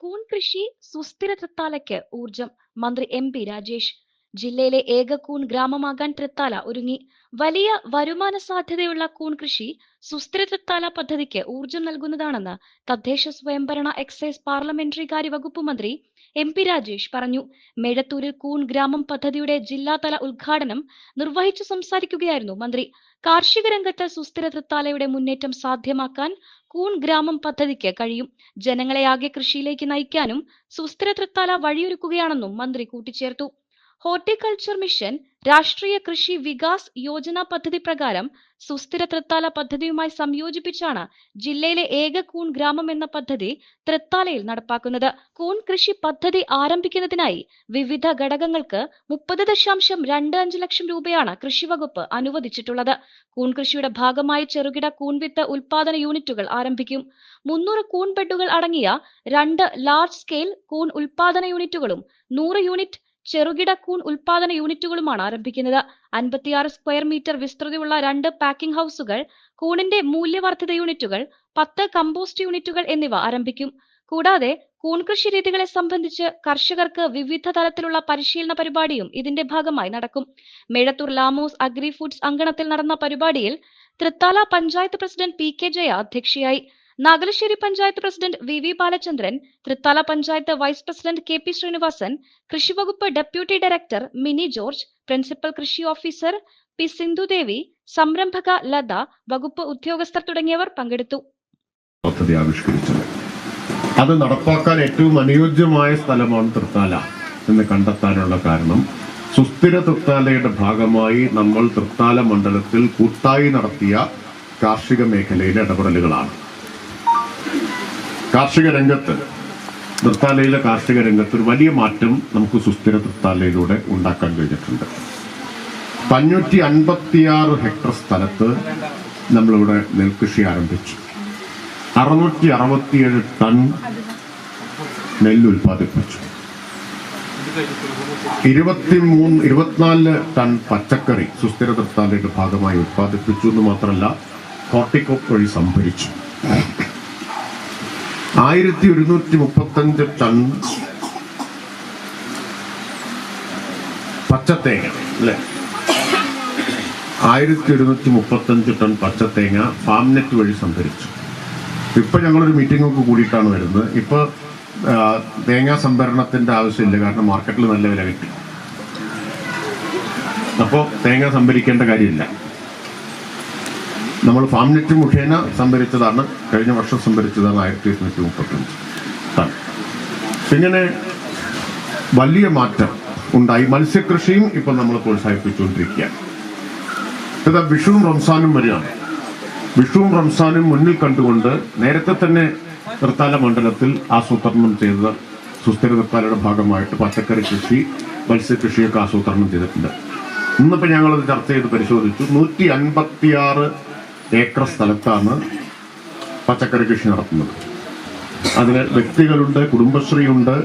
കൂൺ കൃഷി സുസ്ഥിര തൃത്താലയ്ക്ക് ഊർജം മന്ത്രി എം പി രാജേഷ് ജില്ലയിലെ ഏക കൂൺ ഗ്രാമമാകാൻ തൃത്താല ഒരുങ്ങി. വലിയ വരുമാന സാധ്യതയുള്ള കൂൺ കൃഷി സുസ്ഥിര തൃത്താല പദ്ധതിക്ക് ഊർജം നൽകുന്നതാണെന്ന് തദ്ദേശ സ്വയംഭരണ എക്സൈസ് പാർലമെന്ററി കാര്യ വകുപ്പ് മന്ത്രി എം പി രാജേഷ് പറഞ്ഞു. മേഴത്തൂരിൽ കൂൺ ഗ്രാമം പദ്ധതിയുടെ ജില്ലാതല ഉദ്ഘാടനം നിർവഹിച്ചു സംസാരിക്കുകയായിരുന്നു മന്ത്രി. കാർഷിക രംഗത്ത് സുസ്ഥിര തൃത്താലയുടെ മുന്നേറ്റം സാധ്യമാക്കാൻ കൂൺ ഗ്രാമം പദ്ധതിക്ക് കഴിയും. ജനങ്ങളെ ആകെ കൃഷിയിലേക്ക് നയിക്കാനും സുസ്ഥിര തൃത്താല വഴിയൊരുക്കുകയാണെന്നും മന്ത്രി കൂട്ടിച്ചേർത്തു. ഹോർട്ടിക്കൾച്ചർ മിഷൻ രാഷ്ട്രീയ കൃഷി വികാസ് യോജന പദ്ധതി പ്രകാരം സുസ്ഥിര തൃത്താല പദ്ധതിയുമായി സംയോജിപ്പിച്ചാണ് ജില്ലയിലെ ഏക കൂൺ ഗ്രാമം എന്ന പദ്ധതി തൃത്താലയിൽ നടപ്പാക്കുന്നത്. കൂൺ കൃഷി പദ്ധതി ആരംഭിക്കുന്നതിനായി വിവിധ ഘടകങ്ങൾക്ക് മുപ്പത് ദശാംശം രണ്ട് അഞ്ച് ലക്ഷം രൂപയാണ് കൃഷിവകുപ്പ് അനുവദിച്ചിട്ടുള്ളത്. കൂൺ കൃഷിയുടെ ഭാഗമായി ചെറുകിട കൂൺവിത്ത് ഉൽപാദന യൂണിറ്റുകൾ ആരംഭിക്കും. മുന്നൂറ് കൂൺ ബെഡുകൾ അടങ്ങിയ രണ്ട് ലാർജ് സ്കെയിൽ കൂൺ ഉൽപാദന യൂണിറ്റുകളും നൂറ് യൂണിറ്റ് ചെറുകിട കൂൺ ഉൽപാദന യൂണിറ്റുകളുമാണ് ആരംഭിക്കുന്നത്. അൻപത്തിയാറ് സ്ക്വയർ മീറ്റർ വിസ്തൃതിയുള്ള രണ്ട് പാക്കിംഗ് ഹൗസുകൾ കൂണിന്റെ മൂല്യവർദ്ധിത യൂണിറ്റുകൾ പത്ത് കമ്പോസ്റ്റ് യൂണിറ്റുകൾ എന്നിവ ആരംഭിക്കും. കൂടാതെ കൂൺ കൃഷി രീതികളെ സംബന്ധിച്ച് കർഷകർക്ക് വിവിധ തലത്തിലുള്ള പരിശീലന പരിപാടിയും ഇതിന്റെ ഭാഗമായി നടക്കും. മേഴത്തൂർ ലാമോസ് അഗ്രി ഫുഡ്സ് അങ്കണത്തിൽ നടന്ന പരിപാടിയിൽ Thrithala panchayat president P K Jaya അധ്യക്ഷയായി. Nagalassery panchayat president V V Balachandran Thrithala panchayat vice president K P Srinivasan കൃഷിവകുപ്പ് deputy director Mini George principal കൃഷി ഓഫീസർ പി സിന്ധുദേവി സംരംഭക ലത വകുപ്പ് ഉദ്യോഗസ്ഥർ തുടങ്ങിയവർ പങ്കെടുത്തു. പദ്ധതി ആവിഷ്കരിച്ചത്. അത് നടപ്പാക്കാൻ ഏറ്റവും അനുയോജ്യമായ സ്ഥലമാണ് തൃത്താല എന്ന് കണ്ടെത്താനുള്ള കാരണം സുസ്ഥിര തൃത്താലയുടെ ഭാഗമായി നമ്മൾ തൃത്താല മണ്ഡലത്തിൽ കൂട്ടായി നടത്തിയ കാർഷിക മേഖലയിലെ ഇടപെടലുകളാണ്. കാർഷിക രംഗത്ത് തൃത്താലയിലെ കാർഷിക രംഗത്ത് ഒരു വലിയ മാറ്റം നമുക്ക് സുസ്ഥിര തൃത്താലയിലൂടെ ഉണ്ടാക്കാൻ കഴിഞ്ഞിട്ടുണ്ട്. അഞ്ഞൂറ്റി അൻപത്തിയാറ് ഹെക്ടർ സ്ഥലത്ത് നമ്മളിവിടെ നെൽകൃഷി ആരംഭിച്ചു. അറുന്നൂറ്റി അറുപത്തിയേഴ് ടൺ നെല്ല് ഉൽപ്പാദിപ്പിച്ചു. ഇരുപത്തിമൂന്ന് ഇരുപത്തിനാല് ടൺ പച്ചക്കറി സുസ്ഥിര തൃത്താലയുടെ ഭാഗമായി ഉൽപ്പാദിപ്പിച്ചു എന്ന് മാത്രമല്ല ഹോർട്ടിക്കോപ്പ് വഴി സംഭരിച്ചു. ആയിരത്തി ഒരുന്നൂറ്റി മുപ്പത്തഞ്ച് ടൺ പച്ചത്തേങ്ങ അല്ലേ? ആയിരത്തി ഒരുന്നൂറ്റി മുപ്പത്തഞ്ച് ടൺ പച്ചത്തേങ്ങ ഫാം നെറ്റ് വഴി സംഭരിച്ചു. ഇപ്പൊ ഞങ്ങളൊരു മീറ്റിംഗ് ഒക്കെ കൂടിയിട്ടാണ് വരുന്നത്. ഇപ്പൊ തേങ്ങ സംഭരണത്തിന്റെ ആവശ്യമില്ല കാരണം മാർക്കറ്റിൽ നല്ല വില കിട്ടി. അപ്പോൾ തേങ്ങ സംഭരിക്കേണ്ട കാര്യമില്ല. നമ്മൾ ഫാം നെറ്റ് മുഖേന സംഭരിച്ചതാണ്. കഴിഞ്ഞ വർഷം സംഭരിച്ചതാണ് ആയിരത്തി എഴുന്നൂറ്റി മുപ്പത്തഞ്ച് ഇങ്ങനെ വലിയ മാറ്റം ഉണ്ടായി. മത്സ്യകൃഷിയും ഇപ്പൊ നമ്മൾ പ്രോത്സാഹിപ്പിച്ചുകൊണ്ടിരിക്കുകയാണ്. ഇതാ വിഷുവും റംസാനും വരികയാണ്. വിഷുവും റംസാനും മുന്നിൽ കണ്ടുകൊണ്ട് നേരത്തെ തന്നെ തൃത്താല മണ്ഡലത്തിൽ ആസൂത്രണം ചെയ്ത സുസ്ഥിര തൃത്താലയുടെ ഭാഗമായിട്ട് പച്ചക്കറി കൃഷി മത്സ്യകൃഷിയൊക്കെ ആസൂത്രണം ചെയ്തിട്ടുണ്ട്. ഇന്നിപ്പോൾ ഞങ്ങളത് ചർച്ച ചെയ്ത് പരിശോധിച്ചു. നൂറ്റി അൻപത്തിയാറ് ഏക്കർ സ്ഥലത്താണ് പച്ചക്കറി കൃഷി നടത്തുന്നത്. അതിന് വ്യക്തികളുണ്ട് കുടുംബശ്രീയുണ്ട്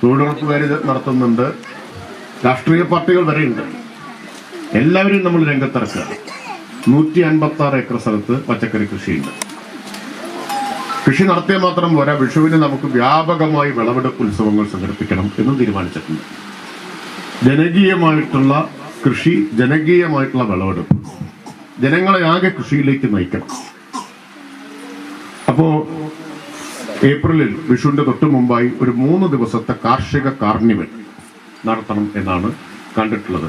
തൊഴിലുറപ്പുകാർ നടത്തുന്നുണ്ട് രാഷ്ട്രീയ പാർട്ടികൾ വരെയുണ്ട്. എല്ലാവരും നമ്മൾ രംഗത്തിറക്കുക നൂറ്റി അൻപത്തി ആറ് ഏക്കർ സ്ഥലത്ത് പച്ചക്കറി കൃഷിയുണ്ട്. കൃഷി നടത്തിയാൽ മാത്രം പോരാ വിഷുവിന് നമുക്ക് വ്യാപകമായി വിളവെടുപ്പ് ഉത്സവങ്ങൾ സംഘടിപ്പിക്കണം എന്ന് തീരുമാനിച്ചിട്ടുണ്ട്. ജനകീയമായിട്ടുള്ള കൃഷി ജനകീയമായിട്ടുള്ള വിളവെടുപ്പ്. ജനങ്ങളെ ആകെ കൃഷിയിലേക്ക് നയിക്കണം. അപ്പോ ഏപ്രിലിൽ വിഷുവിന്റെ തൊട്ട് മുമ്പായി ഒരു മൂന്ന് ദിവസത്തെ കാർഷിക കാർണിവൽ നടത്തണം എന്നാണ് കണ്ടിട്ടുള്ളത്.